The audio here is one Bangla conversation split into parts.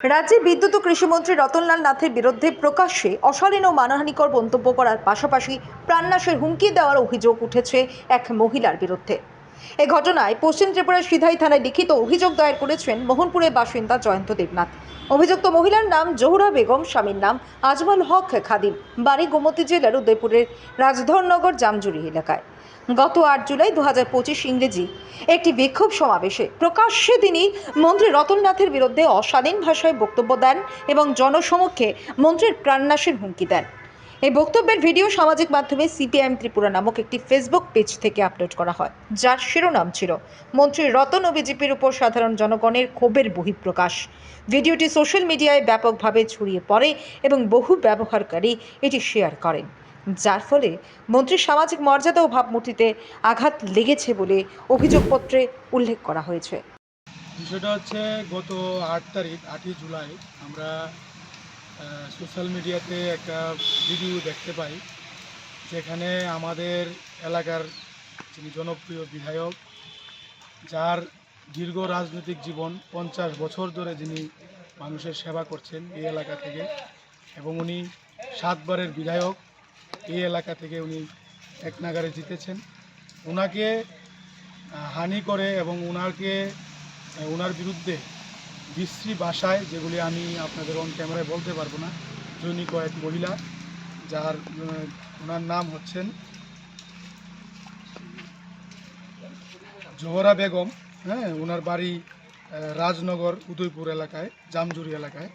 রাজ্যে বিদ্যুৎ ও কৃষিমন্ত্রী রতনলাল নাথের বিরুদ্ধে প্রকাশ্যে অশালীন ও মানহানিকর মন্তব্য করার পাশাপাশি প্রাণনাশের হুমকি দেওয়ার অভিযোগ উঠেছে এক মহিলার বিরুদ্ধে। এ ঘটনায় পশ্চিম ত্রিপুরার সিধাই থানায় লিখিত অভিযোগ দায়ের করেছেন মোহনপুরের বাসিন্দা জয়ন্ত দেবনাথ। অভিযুক্ত মহিলার নাম জহুরা বেগম, স্বামীর নাম আজমল হক খাদিম, বাড়ি গোমতী জেলার উদয়পুরের রাজধরনগর জামজুরি এলাকায়। গত আট জুলাই দু হাজার পঁচিশ ইংরেজি একটি বিক্ষোভ সমাবেশে প্রকাশ্যে তিনি মন্ত্রী রতননাথের বিরুদ্ধে অশালীন ভাষায় বক্তব্য দেন এবং জনসমক্ষে মন্ত্রীর প্রাণনাশের হুমকি দেন। এই বক্তব্যের ভিডিও সামাজিক মাধ্যমে সিপিআইএম ত্রিপুরা নামক একটি ফেসবুক পেজ থেকে আপলোড করা হয়, যার শিরোনাম ছিল, মন্ত্রী রতন ও বিজেপির উপর সাধারণ জনগণের ক্ষোভের বহিঃপ্রকাশ। ভিডিওটি সোশ্যাল মিডিয়ায় ব্যাপকভাবে ছড়িয়ে পড়ে এবং বহু ব্যবহারকারী এটি শেয়ার করেন। যার ফলে মন্ত্রীর সামাজিক মর্যাদা ও ভাবমূর্তিতে আঘাত লেগেছে বলে অভিযোগপত্রে উল্লেখ করা হয়েছে। বিষয়টা হচ্ছে গত আট তারিখ, আটই জুলাই আমরা সোশ্যাল মিডিয়াতে একটা ভিডিও দেখতে পাই, যেখানে আমাদের এলাকার যিনি জনপ্রিয় বিধায়ক, যার দীর্ঘ রাজনৈতিক জীবন, পঞ্চাশ বছর ধরে যিনি মানুষের সেবা করছেন এই এলাকা থেকে, এবং উনি সাতবারের বিধায়ক এই এলাকা থেকে উনি এক নাগারে জিতেছেন। ওনাকে হানি করে এবং ওনাকে ওনার বিরুদ্ধে বিশ্রী ভাষায় যেগুলি আমি আপনাদের অন ক্যামেরায় বলতে পারব না জৈনিক কয়েক মহিলা যার ওনার নাম হচ্ছেন জোহরা বেগম হ্যাঁ ওনার বাড়ি রাজনগর, উদয়পুর এলাকায়, জামজুরি এলাকায়।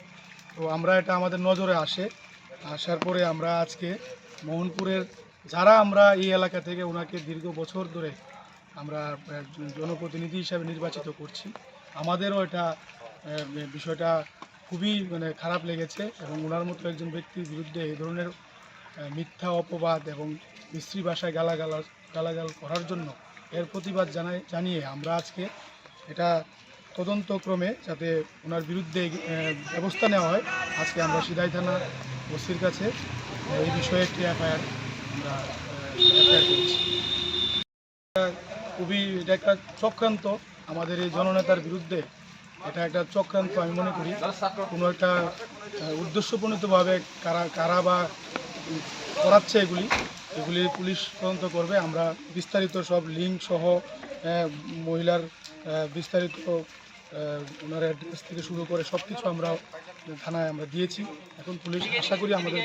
তো আমরা এটা আমাদের নজরে আসে। আসার পরে আমরা আজকে মোহনপুরের যারা আমরা এই এলাকা থেকে ওনাকে দীর্ঘ বছর ধরে আমরা জনপ্রতিনিধি হিসাবে নির্বাচিত করছি। আমাদেরও এটা বিষয়টা খুবই মানে খারাপ লেগেছে এবং ওনার মতো একজন ব্যক্তির বিরুদ্ধে এই ধরনের মিথ্যা অপবাদ এবং মিস্ত্রি ভাষায় গালাগালা গালাগাল করার জন্য এর প্রতিবাদ জানাই, জানিয়ে আমরা আজকে এটা তদন্তক্রমে যাতে ওনার বিরুদ্ধে ব্যবস্থা নেওয়া হয়, আজকে আমরা সিদাই থানা ওসির কাছে এই বিষয়ে একটি এফআইআর আমরা খুবই, এটা একটা চক্রান্ত। আমাদের এই জননেতার বিরুদ্ধে এটা একটা চক্রান্ত আমি মনে করি। কোনো একটা উদ্দেশ্যপ্রণীতভাবে কারা কারা বা করাচ্ছে এগুলি এগুলি পুলিশ তদন্ত করবে। আমরা বিস্তারিত সব লিঙ্ক সহ মহিলার বিস্তারিত ওনার অ্যাড্রেস থেকে শুরু করে সব কিছু আমরা থানায় আমরা দিয়েছি। এখন পুলিশ, আশা করি আমাদের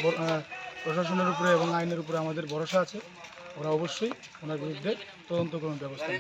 প্রশাসনের উপরে এবং আইনের উপরে আমাদের ভরসা আছে। ওরা অবশ্যই ওনার বিরুদ্ধে তদন্ত করার ব্যবস্থা